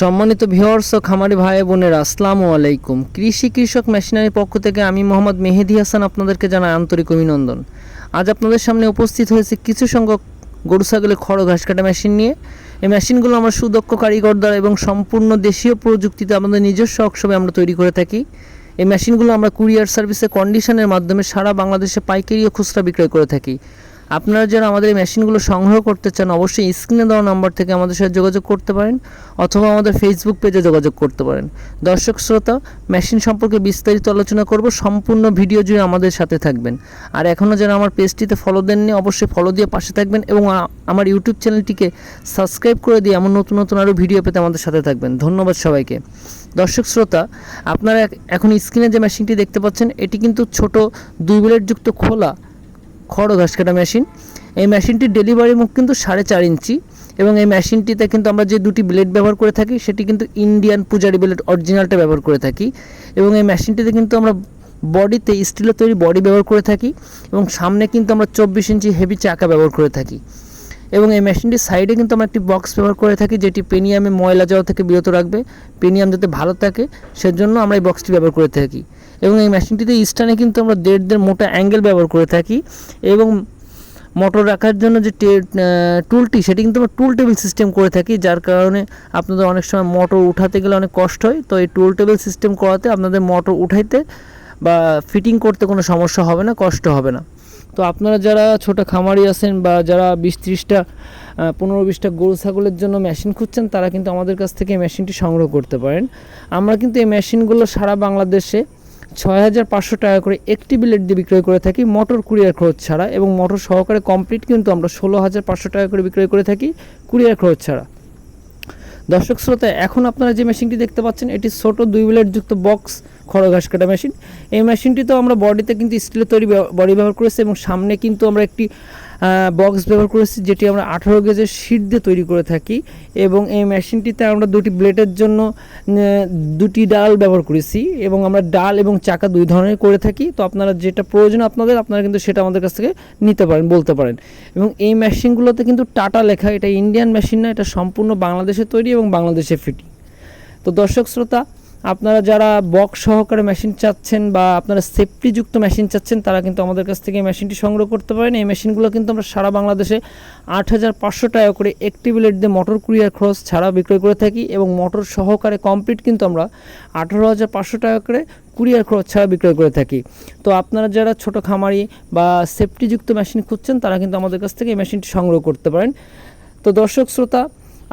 সম্মানিত ভিওর্স ও খামারি ভাই বোনেরা, আসসালামু আলাইকুম। কৃষি কৃষক মেশিনারির পক্ষ থেকে আমি মোহাম্মদ মেহেদি হাসান আপনাদেরকে জানাই আন্তরিক অভিনন্দন। আজ আপনাদের সামনে উপস্থিত হয়েছে কিছু সংখ্যক গরু, ছাগলের খড়, ঘাস কাটা মেশিন নিয়ে। এই মেশিনগুলো আমরা সুদক্ষ কারিগর দ্বারা এবং সম্পূর্ণ দেশীয় প্রযুক্তিতে আমাদের নিজস্ব ওয়ার্কশপে আমরা তৈরি করে থাকি। এই মেশিনগুলো আমরা কুরিয়ার সার্ভিসে কন্ডিশনের মাধ্যমে সারা বাংলাদেশে পাইকারি ও খুচরা বিক্রয় করে থাকি। আপনারা যারা আমাদের এই মেশিনগুলো সংগ্রহ করতে চান, অবশ্যই স্ক্রিনে দেওয়া নাম্বার থেকে আমাদের সাথে যোগাযোগ করতে পারেন অথবা আমাদের ফেসবুক পেজে যোগাযোগ করতে পারেন। দর্শক শ্রোতা, মেশিন সম্পর্কে বিস্তারিত আলোচনা করব, সম্পূর্ণ ভিডিও জুড়ে আমাদের সাথে থাকবেন। আর এখনও যারা আমার পেজটিতে ফলো দেননি, অবশ্যই ফলো দিয়ে পাশে থাকবেন এবং আমার ইউটিউব চ্যানেলটিকে সাবস্ক্রাইব করে দিয়ে এমন নতুন নতুন আরও ভিডিও পেতে আমাদের সাথে থাকবেন। ধন্যবাদ সবাইকে। দর্শক শ্রোতা, আপনারা এখন স্ক্রিনে যে মেশিনটি দেখতে পাচ্ছেন, এটি কিন্তু ছোট দুই ব্লেড যুক্ত খোলা। খড় ঘাস কাটা মেশিন। এই মেশিনটির ডেলিভারি মুখ কিন্তু সাড়ে চার ইঞ্চি এবং এই মেশিনটিতে কিন্তু আমরা যে দুটি ব্লেড ব্যবহার করে থাকি, সেটি কিন্তু ইন্ডিয়ান পূজারি ব্লেড অরিজিনালটা ব্যবহার করে থাকি এবং এই মেশিনটিতে কিন্তু আমরা বডিতে স্টিলের তৈরি বডি ব্যবহার করে থাকি এবং সামনে কিন্তু আমরা চব্বিশ ইঞ্চি হেভি চাকা ব্যবহার করে থাকি এবং এই মেশিনটির সাইডে কিন্তু আমরা একটি বক্স ব্যবহার করে থাকি, যেটি পেনিয়ামে ময়লা যাওয়া থেকে বিরত রাখবে, পেনিয়াম যাতে ভালো থাকে, সেজন্য আমরা এই বক্সটি ব্যবহার করে থাকি। এবং এই মেশিনটিতে স্টানে কিন্তু আমরা দেড় দেড় মোটা অ্যাঙ্গেল ব্যবহার করে থাকি এবং মোটর রাখার জন্য যে টুলটি সেটি কিন্তু আমরা টুল টেবিল সিস্টেম করে থাকি, যার কারণে আপনাদের অনেক সময় মোটর উঠাতে গেলে অনেক কষ্ট হয়। তো এই টুল টেবিল সিস্টেম করাতে আপনাদের মোটর উঠাইতে বা ফিটিং করতে কোনো সমস্যা হবে না, কষ্ট হবে না। তো আপনারা যারা ছোট খামারি আছেন বা যারা বিশ ত্রিশটা পনেরো বিশটা গরু, ছাগলের জন্য মেশিন খুঁজছেন, তারা কিন্তু আমাদের কাছ থেকে মেশিনটি সংগ্রহ করতে পারেন। আমরা কিন্তু এই মেশিনগুলো সারা বাংলাদেশে ছয় হাজার পাঁচশো টাকা করে একটি বিলেট দিয়ে বিক্রয় করে থাকি। মোটর কুরিয়ার খরচ ছাড়া এবং মোটর সহকারে কমপ্লিট কিন্তু আমরা ষোলো হাজার পাঁচশো টাকা করে বিক্রয় করে থাকি কুরিয়ার খরচ ছাড়া। দর্শক শ্রোতা, এখন আপনারা যে মেশিনটি দেখতে পাচ্ছেন, এটি ছোট দুই ব্লেড যুক্ত বক্স খড় ঘাস কাটা মেশিন এই মেশিনটি তো আমরা বডিতে কিন্তু স্টিলের তৈরি বডি ব্যবহার করেছি এবং সামনে কিন্তু আমরা একটি বক্স ব্যবহার করেছি, যেটি আমরা আঠারো গেজের শিট দিয়ে তৈরি করে থাকি এবং এই মেশিনটিতে আমরা দুটি ব্লেডের জন্য দুটি ডাল ব্যবহার করেছি এবং আমরা ডাল এবং চাকা দুই ধরনের করে থাকি। তো আপনারা যেটা প্রয়োজন আপনাদের, আপনারা কিন্তু সেটা আমাদের কাছ থেকে নিতে পারেন, বলতে পারেন। এবং এই মেশিনগুলোতে কিন্তু টাটা লেখা, এটা ইন্ডিয়ান মেশিন না, এটা সম্পূর্ণ বাংলাদেশে তৈরি এবং বাংলাদেশে ফিটিং তো দর্শক, শ্রোতা আপনারা যারা বক্স সহকারে মেশিন চাচ্ছেন বা আপনারা সেফটিযুক্ত মেশিন চাচ্ছেন, তারা কিন্তু আমাদের কাছ থেকে মেশিনটি সংগ্রহ করতে পারেন। এই মেশিনগুলো কিন্তু আমরা সারা বাংলাদেশে আট হাজার পাঁচশো টাকা করে একটি বিলেট দিয়ে মোটর কুরিয়ার খরচ ছাড়া বিক্রয় করে থাকি এবং মোটর সহকারে কমপ্লিট কিন্তু আমরা আঠারো হাজার পাঁচশো টাকা করে কুরিয়ার খরচ ছাড়া বিক্রয় করে থাকি। তো আপনারা যারা ছোট খামারি বা সেফটিযুক্ত মেশিন খুঁজছেন, তারা কিন্তু আমাদের কাছ থেকে এই মেশিনটি সংগ্রহ করতে পারেন। তো দর্শক, শ্রোতা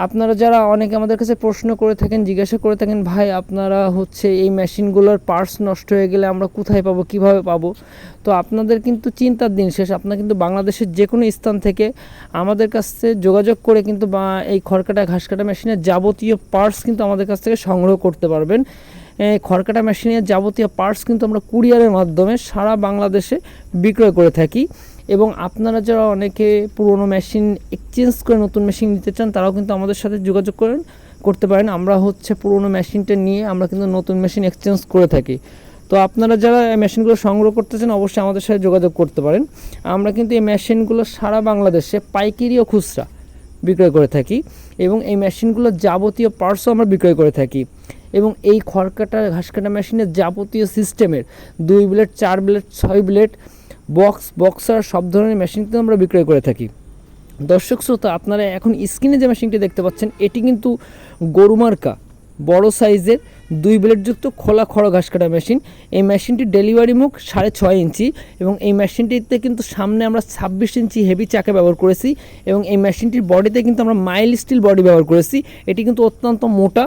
আপনারা যারা অনেকে আমাদের কাছে প্রশ্ন করে থাকেন, জিজ্ঞাসা করে থাকেন, ভাই, আপনারা হচ্ছে এই মেশিনগুলোর পার্টস নষ্ট হয়ে গেলে আমরা কোথায় পাবো, কীভাবে পাবো? তো আপনাদের কিন্তু চিন্তার দিন শেষ। আপনারা কিন্তু বাংলাদেশের যে কোনো স্থান থেকে আমাদের কাছে যোগাযোগ করে কিন্তু বা এই খড়কাটা ঘাস কাটা মেশিনের যাবতীয় পার্টস কিন্তু আমাদের কাছ থেকে সংগ্রহ করতে পারবেন। খড়কাটা মেশিনের যাবতীয় পার্টস কিন্তু আমরা কুরিয়ারের মাধ্যমে সারা বাংলাদেশে বিক্রয় করে থাকি। এবং আপনারা যারা অনেকে পুরনো মেশিন এক্সচেঞ্জ করে নতুন মেশিন নিতে চান, তারাও কিন্তু আমাদের সাথে যোগাযোগ করেন, করতে পারেন। আমরা হচ্ছে পুরনো মেশিনটা নিয়ে আমরা কিন্তু নতুন মেশিন এক্সচেঞ্জ করে থাকি। তো আপনারা যারা এই মেশিনগুলো সংগ্রহ করতে চান, অবশ্যই আমাদের সাথে যোগাযোগ করতে পারেন। আমরা কিন্তু এই মেশিনগুলো সারা বাংলাদেশে পাইকারি ও খুচরা বিক্রয় করে থাকি এবং এই মেশিনগুলোর যাবতীয় পার্টসও আমরা বিক্রয় করে থাকি। এবং এই খড়কাটা ঘাস কাটা মেশিনের যাবতীয় সিস্টেমের দুই ব্লেড চার ব্লেড ছয় ব্লেড বক্স, বক্সার সব ধরনের মেশিন কিন্তু আমরা বিক্রয় করে থাকি। দর্শক শ্রোতা, আপনারা এখন স্ক্রিনে যে মেশিনটি দেখতে পাচ্ছেন, এটি কিন্তু গরুমার্কা বড় সাইজের দুই ব্লেডযুক্ত খোলা খড় ঘাস কাটা মেশিন এই মেশিনটির ডেলিভারি মুখ সাড়ে ছয় ইঞ্চি এবং এই মেশিনটিতে কিন্তু সামনে আমরা ছাব্বিশ ইঞ্চি হেভি চাকা ব্যবহার করেছি এবং এই মেশিনটির বডিতে কিন্তু আমরা মাইল স্টিল বডি ব্যবহার করেছি। এটি কিন্তু অত্যন্ত মোটা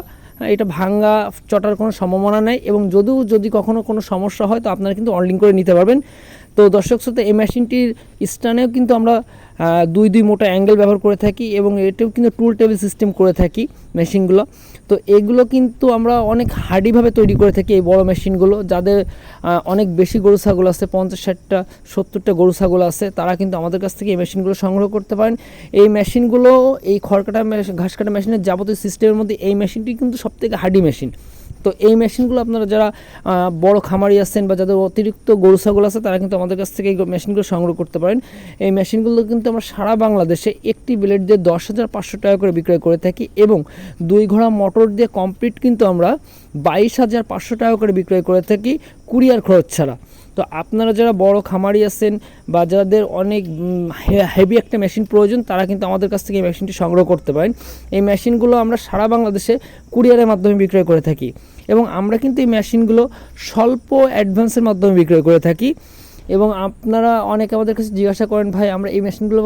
এটা ভাঙ্গা, চটার কোনো সম্ভাবনা নেই এবং যদিও যদি কখনও কোনো সমস্যা হয়, তো আপনারা কিন্তু অনলাইন করে নিতে পারবেন। তো দর্শক শ্রোতা, এই মেশিনটির স্টানেও কিন্তু আমরা দুই দুই মোটা অ্যাঙ্গেল ব্যবহার করে থাকি এবং এটাও কিন্তু টুল টেবিল সিস্টেম করে থাকি মেশিনগুলো। তো এগুলো কিন্তু আমরা অনেক হার্ডিভাবে তৈরি করে থাকি এই বড় মেশিনগুলো। যাদের অনেক বেশি গরু ছাগল আছে পঞ্চাশ ষাটটা সত্তরটা গরু ছাগল আছে, তারা কিন্তু আমাদের কাছ থেকে এই মেশিনগুলো সংগ্রহ করতে পারেন। এই মেশিনগুলো, এই খড়কাটা ঘাস কাটা মেশিনের যাবতীয় সিস্টেমের মধ্যে এই মেশিনটি কিন্তু সবথেকে হার্ডি মেশিন তো এই মেশিনগুলো আপনারা যারা বড় খামারি আছেন বা যাদের অতিরিক্ত গরু, ছাগল আছে, তারা কিন্তু আমাদের কাছ থেকে এই মেশিনগুলো সংগ্রহ করতে পারেন। এই মেশিনগুলো কিন্তু আমরা সারা বাংলাদেশে একটি ব্লেড দিয়ে দশ হাজার পাঁচশো টাকা করে বিক্রয় করে থাকি এবং দুই ঘোড়া মোটর দিয়ে কমপ্লিট কিন্তু আমরা বাইশ হাজার পাঁচশো টাকা করে বিক্রয় করে থাকি কুরিয়ার খরচ ছাড়া। তো আপনারা যারা বড় খামারি আছেন বা যাদের অনেক হেভি একটা মেশিন প্রয়োজন, তারা কিন্তু আমাদের কাছ থেকে এই মেশিনটি সংগ্রহ করতে পারেন। এই মেশিনগুলো আমরা সারা বাংলাদেশে কুরিয়ারের মাধ্যমে বিক্রয় করে থাকি এবং আমরা কিন্তু এই মেশিনগুলো স্বল্প অ্যাডভান্সের মাধ্যমে বিক্রয় করে থাকি। এবং আপনারা অনেকে আমাদের কাছে জিজ্ঞাসা করেন, ভাই, আমরা এই মেশিনগুলো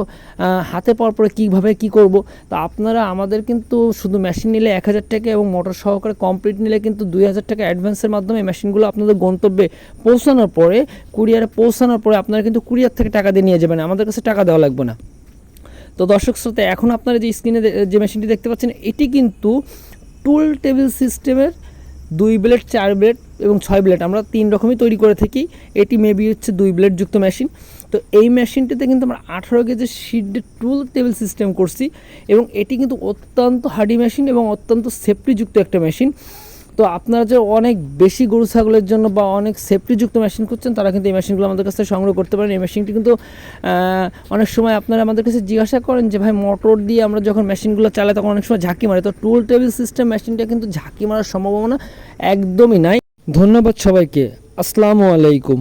হাতে পাওয়ার পরে কীভাবে কী করব? তা আপনারা আমাদের কিন্তু শুধু মেশিন নিলে এক হাজার টাকা এবং মোটর সহকারে কমপ্লিট নিলে কিন্তু দুই হাজার টাকা অ্যাডভান্সের মাধ্যমে মেশিনগুলো আপনাদের গন্তব্যে পৌঁছানোর পরে, কুরিয়ারে পৌঁছানোর পরে আপনারা কিন্তু কুরিয়ার থেকে টাকা দিয়ে নিয়ে যাবেন। আমাদের কাছে টাকা দেওয়া লাগবে না। তো দর্শক শ্রোতা, এখন আপনারা যে স্ক্রিনে যে মেশিনটি দেখতে পাচ্ছেন, এটি কিন্তু টুল টেবিল সিস্টেমের দুই ব্লেড, চার ব্লেড এবং ছয় ব্লেড। আমরা তিন রকমই তৈরি করে থাকি। এটি মেবি হচ্ছে দুই ব্লেড যুক্ত মেশিন তো এই মেশিনটিতে কিন্তু আমরা আঠারো কেজি শিটের টুল টেবিল সিস্টেম করছি এবং এটি কিন্তু অত্যন্ত হার্ডি মেশিন এবং অত্যন্ত সেফটিযুক্ত একটা মেশিন তো আপনারা যে অনেক বেশি গরু ছাগলের জন্য বা অনেক সেফটিযুক্ত মেশিন করছেন তারা কিন্তু এই মেশিনগুলো আমাদের কাছে সংগ্রহ করতে পারেন। এই মেশিনটি কিন্তু অনেক সময় আপনারা আমাদের কাছে জিজ্ঞাসা করেন যে, ভাই মোটর দিয়ে আমরা যখন মেশিনগুলো চালাই, তখন অনেক সময় ঝাঁকি মারে। তো টুল টেবিল সিস্টেম মেশিনটা কিন্তু ঝাঁকি মারার সম্ভাবনা একদমই নাই। ধন্যবাদ সবাইকে। আসসালামু আলাইকুম।